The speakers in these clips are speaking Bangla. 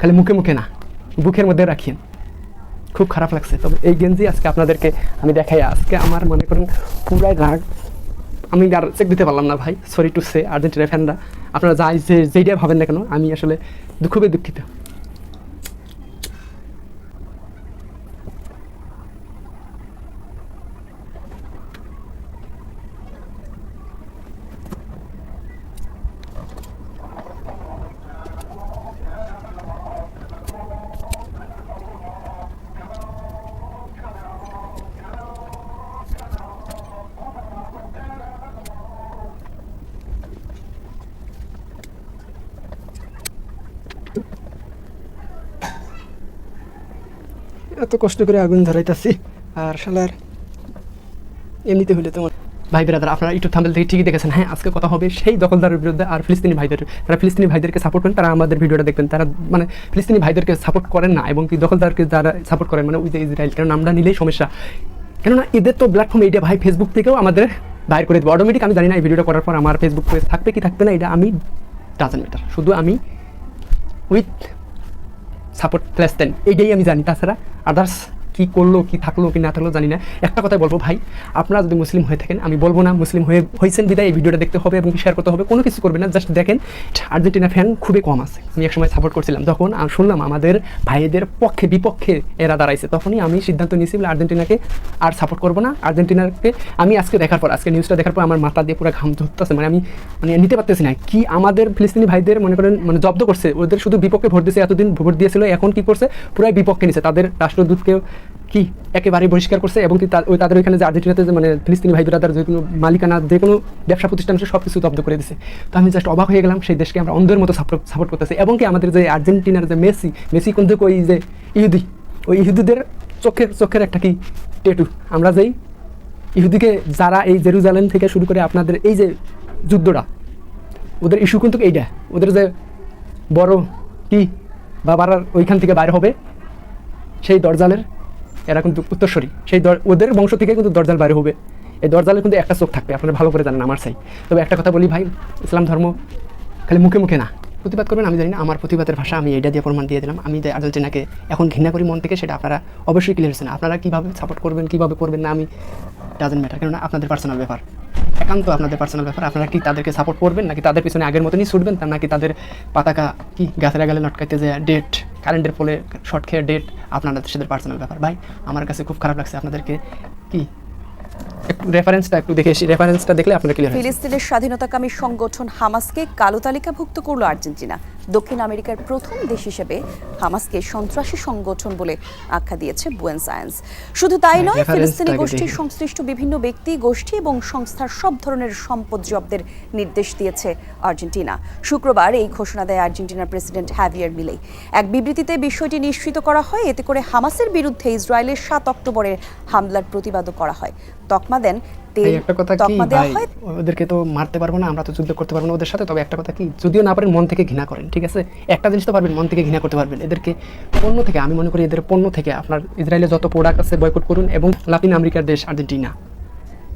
খালি মুখে মুখে না, বুকের মধ্যে রাখিয়েন খুব খারাপ লাগছে। তবে এই গেঞ্জি আজকে আপনাদেরকে আমি দেখাই। আজকে আমার মনে করেন পুরাই রাগ আমি আর চেক দিতে পারলাম না ভাই সরি টু সে আর্জেন্টিনা ফ্যানরা আপনারা যাই যে যেইটা ভাবেন না কেন, আমি আসলে খুবই দুঃখিত। এত কষ্ট করে আগুন ধরাইতাছি। আর শালার, এমনিতে হইলে তোমার ভাই ব্রাদার, আপনারা ইউটিউব থাম্বেল থেকে ঠিকই দেখেছেন। হ্যাঁ আজকে কথা হবে সেই দখলদারের বিরুদ্ধে আর ফিলিস্তিনি ভাইদের যারা ফিলিস্তিনি ভাইদেরকে সাপোর্ট করেন, তারা আমাদের ভিডিওটা দেখবেন। তারা মানে ফিলিস্তিনি ভাইদেরকে সাপোর্ট করেন না, এবং কি দখলদারকে যারা সাপোর্ট করেন মানে যে ইসরায়েল কারণ নামটা নিলেই সমস্যা। কেননা এদের তো প্ল্যাটফর্ম এইটা, ভাই ফেসবুক থেকেও আমাদের বাইর করে দেবো। অটোমেটিক আমি জানি না এই ভিডিওটা করার পর আমার ফেসবুক পেজ থাকবে কি থাকবে না, এটা আমি ডাজেন্ট ম্যাটার শুধু আমি উইথ সাপোর্ট প্লেসটেন এইটাই আমি জানি। তাছাড়া আদার্স কি করল, কি থাকল, কি না থাকল জানি না। একটা কথাই বলব ভাই, আপনারা যদি মুসলিম হয়ে থাকেন, আমি বলব না মুসলিম হয়ে হয়েছেন বিদায়, এই ভিডিওটা দেখতে হবে এবং শেয়ার করতে হবে, কোনো কিছু করবে না জাস্ট দেখেন, আর্জেন্টিনা ফ্যান খুবই কম আছে। আমি একসময় সাপোর্ট করছিলাম, যখন শুনলাম আমাদের ভাইদের পক্ষে, বিপক্ষে এরা দাঁড়াইছে, তখনই আমি সিদ্ধান্ত নিয়েছিলাম আর্জেন্টিনাকে আর সাপোর্ট করব না। আর্জেন্টিনাকে আমি আজকে দেখার পর, আজকে নিউজটা দেখার পর আমার মাথা দিয়ে পুরো ঘাম ধরতেছে মানে আমি মানে নিতে পারতেছি না। কি আমাদের ফিলিস্তিনি ভাইদের, মনে করেন মানে জব্দ করছে, ওদের শুধু বিপক্ষে ভোট দিয়েছে এতদিন ভোট দিয়েছিল, এখন কি করছে? পুরাই বিপক্ষে নিছে, তাদের রাষ্ট্রদূতকেও কি একেবারেই বহিষ্কার করছে এবং ওই তাদের ওইখানে যে আর্জেন্টিনাতে যে মানে ফিলিস্তিনি ভাই ব্রাদার যে কোনো মালিকানা, যে কোনো ব্যবসা প্রতিষ্ঠান সব কিছু জব্দ করে দিছে। তো আমি জাস্ট অবাক হয়ে গেলাম, সেই দেশকে আমরা অন্ধের মতো সাপোর্ট সাপোর্ট করতেছি। এবং কি আমাদের যে আর্জেন্টিনার যে মেসি মেসি কিন্তু ওই যে ইহুদি, ওই ইহুদিদের চোখের চোখের একটা কি টেটু আমরা যেই ইহুদিকে যারা এই জেরুজালেম থেকে শুরু করে আপনাদের এই যে যুদ্ধটা, ওদের ইস্যু কিন্তু এইটা। ওদের যে বড় কি বাবার ওইখান থেকে বাইরে হবে, সেই দরজালের এরা কিন্তু উত্তরস্বরী সেই দর- ওদের বংশ থেকে কিন্তু দরজাল বাইরে হবে। এই দরজালে কিন্তু একটা চোখ থাকবে, আপনারা ভালো করে জানেন আমার চাই তবে একটা কথা বলি ভাই, ইসলাম ধর্ম খালি মুখে মুখে না। প্রতিবাদ করবেন, আমি জানি না, আমার প্রতিবাদের ভাষা আমি এটা দিয়ে প্রমাণ দিয়ে দিলাম। আমি যে আর্জেন্টিনাকে এখন ঘৃণা করি মন থেকে, সেটা আপনারা অবশ্যই ক্লিয়ার হচ্ছেন আপনারা কীভাবে সাপোর্ট করবেন, কীভাবে করবেন না, আমি ডাজেন্ট ম্যাটার কেননা আপনাদের পার্সোনাল ব্যাপার। একান্ত আপনাদের পার্সোনাল ব্যাপার। আপনারা কি তাদেরকে সাপোর্ট করবেন? নাকি তাদের পিছনে আগের মতনই ছুটবেন? তার নাকি তাদের পাতাকা কি গাছের গেলে লটকাইতে যায় ডেট কারেন্টের ফলে শর্ট খেয়ে ডেট আপনাদের সাথে পার্সোনাল ব্যাপার। ভাই, আমার কাছে খুব খারাপ লাগছে আপনাদেরকে কি? রেফারেন্সটা একটু দেখে রেফারেন্সটা দেখলে আপনারা ক্লিয়ার ফিলিস্তিনের স্বাধীনতাকামী সংগঠন হামাসকে কালো তালিকাভুক্ত করল আর্জেন্টিনা। দক্ষিণ আমেরিকার প্রথম দেশ হিসেবে হামাসকে সন্ত্রাসী সংগঠন বলে আখ্যা দিয়েছে বুয়েন সায়েন্স। শুধু তাই নয় ফিলিস্তিনি গোষ্ঠীর সংশ্লিষ্ট বিভিন্ন ব্যক্তি গোষ্ঠী এবং সংস্থার সব ধরনের সম্পদ জব্দের নির্দেশ দিয়েছে আর্জেন্টিনা। শুক্রবার এই ঘোষণা দেয় আর্জেন্টিনার প্রেসিডেন্ট হ্যাভিয়ার মিলে। এক বিবৃতিতে বিষয়টি নিশ্চিত করা হয় এতে করে হামাসের বিরুদ্ধে ইসরায়েলের সাত অক্টোবরের হামলার প্রতিবাদও করা হয়। তকমা দেন তেল একটা কথা কি? ওদেরকে তো মারতে পারব না আমরা তো যুদ্ধ করতে পারব না ওদের সাথে। তবে একটা কথা কি? যদিও না পারেন মন থেকে ঘৃণা করেন ঠিক আছে? একটা জিনিস তো পারবেন মন থেকে ঘৃণা করতে পারবেন। এদেরকে পণ্য থেকে আমি মনে করি এদের পণ্য থেকে আপনার ইসরায়েলের যত প্রোডাক্ট আছে বয়কট করুন এবং লাতিন আমেরিকার দেশ আর্জেন্টিনা।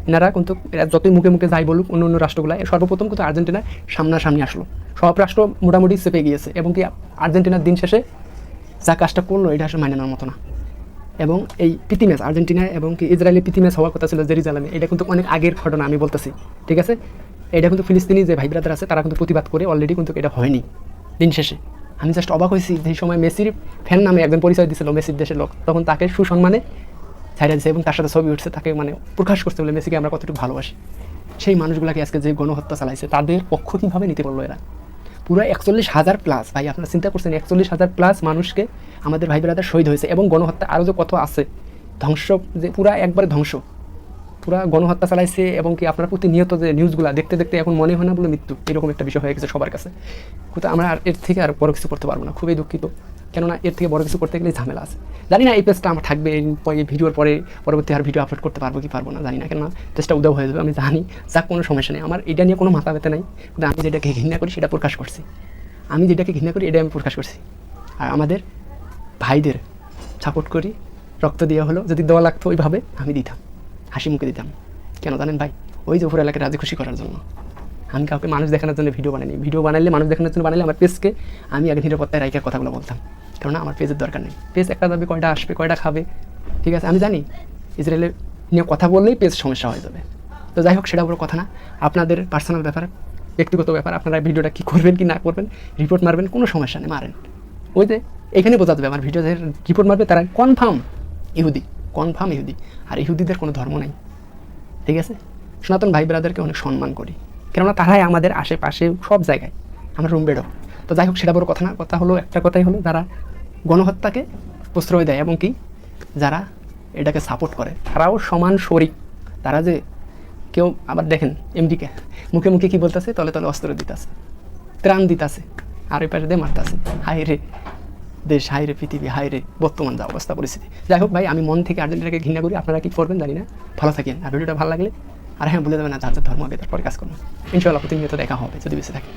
এনারা কিন্তু এরা যতই মুখে মুখে যাই বলুক অন্য অন্য রাষ্ট্রগুলো সর্বপ্রথম কিন্তু আর্জেন্টিনা সামনাসামনি আসলো। সব রাষ্ট্র মোটামুটি চেপে গিয়েছে এবং কি আর্জেন্টিনার দিন শেষে যা কাজটা করল এটা আসলে মাইনে নেওয়ার মতো না। এবং এই প্রীতি ম্যাচ, আর্জেন্টিনা এবং কি ইসরায়েলি প্রীতি ম্যাচ হওয়ার কথা ছিল জেরুজালেমে এটা কিন্তু অনেক আগের ঘটনা আমি বলতেছি, ঠিক আছে? এটা কিন্তু ফিলিস্তিনি যে ভাই ব্রাদার আছে, তারা কিন্তু প্রতিবাদ করে অলরেডি কিন্তু এটা হয়নি দিন শেষে। আমি জাস্ট অবাক হয়েছি যে সময় মেসির ফ্যান নামে একজন পরিচয় দিছিল মেসির দেশের লোক, তখন তাকে সুসম্মানে ছাইড়া দিয়েছে এবং তার সাথে ছবি উঠছে, তাকে মানে প্রকাশ করতে বলে মেসিকে আমরা কতটুকু ভালোবাসি। সেই মানুষগুলোকে আজকে যে গণহত্যা চালাইছে, তাদের পক্ষ কীভাবে নিতে পারল এরা? পুরো একচল্লিশ হাজার প্লাস ভাই আপনারা চিন্তা করছেন, একচল্লিশ হাজার প্লাস মানুষকে আমাদের ভাই ব্রাদার শহীদ হয়েছে এবং গণহত্যা আরও যে কত আছে, ধ্বংস, যে পুরা একবারে ধ্বংস। পুরা গণহত্যা চালাইছে এবং কি আপনার প্রতিনিয়ত যে নিউজগুলো দেখতে দেখতে এখন মনে হয় না বলে মৃত্যু, এরকম একটা বিষয় হয়ে গেছে সবার কাছে। কিন্তু আমরা আর এর থেকে আর বড় কিছু করতে পারব না, খুবই দুঃখিত। কেননা এর থেকে বড় কিছু করতে গেলে ঝামেলা আছে। জানি না এই পেজটা আমার থাকবে, এই ভিডিওর পরে পরবর্তী আর ভিডিও আপলোড করতে পারব কি পারব না, জানি না, কেননা পেজটা উদাও হয়ে যাবে, আমি জানি, যাক, কোনো সমস্যা নেই। আমার এটা নিয়ে কোনো মাথা ব্যথা নাই, কিন্তু আমি যেটাকে ঘৃণা করি সেটা প্রকাশ করছি। আমি যেটাকে ঘৃণা করি এটাই আমি প্রকাশ করছি। আর আমাদের ভাইদের সাপোর্ট করি, রক্ত দেওয়া হলো, যদি দেওয়া লাগতো ওইভাবে আমি দিতাম, হাসি মুখে দিতাম। কেন জানেন ভাই? ওই যে উপর এলাকায় রাজি খুশি করার জন্য। আমি কাউকে মানুষ দেখানোর জন্য ভিডিও বানাইনি। ভিডিও বানাইলে মানুষ দেখানোর জন্য বানাইলে আমার পেজকে আমি আগে নিরাপত্তায় রাইকার কথাগুলো বলতাম। কারণ আমার পেজের দরকার নেই। পেজ একটা যাবে কয়টা আসবে, কয়টা খাবে, ঠিক আছে? আমি জানি ইসরায়েলের নিয়ে কথা বললেই পেজ সমস্যা হয়ে যাবে। তো যাই হোক, সেটা বড় কথা না। আপনাদের পার্সোনাল ব্যাপার, ব্যক্তিগত ব্যাপার, আপনারা ভিডিওটা কী করবেন, কি না করবেন রিপোর্ট মারবেন, কোনো সমস্যা নেই, মারেন। ওই যে এখানে বোঝা যাবে আমার ভিডিও রিপোর্ট মারবে, তারা কনফার্ম ইহুদি কনফার্ম ইহুদি। আর ইহুদিদের কোনো ধর্ম নেই, ঠিক আছে? সনাতন ভাই ব্রাদারকে অনেক সম্মান করি। কেননা তারাই আমাদের আশেপাশে সব জায়গায়। আমরা রুম বেডও তো যাই হোক, সেটা বড় কথা না, কথা হলো, একটা কথাই হলো, যারা গণহত্যাকে প্রশ্রয় দেয় এবং কি, যারা এটাকে সাপোর্ট করে, তারাও সমান শরিক। তারা যে কেউ, আবার দেখেন, এমডিকে, মুখে মুখে কি বলতেছে, তলে তলে অস্ত্র দিতেছে, ত্রাণ দিতেছে, আর ওই পাশে দিয়ে মারতেছে। হাই রে, দেশ হাই রে, পৃথিবী হাই রে, বর্তমান যা অবস্থা, পরিস্থিতি। যাই হোক ভাই, আমি মন থেকে আর্জেন্টিনাকে ঘৃণা করি, আপনারা কি করবেন জানি না। ভালো থাকেন। আর ভিডিওটা ভালো লাগলে আর হ্যাঁ বলে দেবেন না যার ধর্ম, আগে পরে কাজ করব। ইনশাল্লাহ প্রতিনিয়ত দেখা হবে, যদি বেঁচে থাকে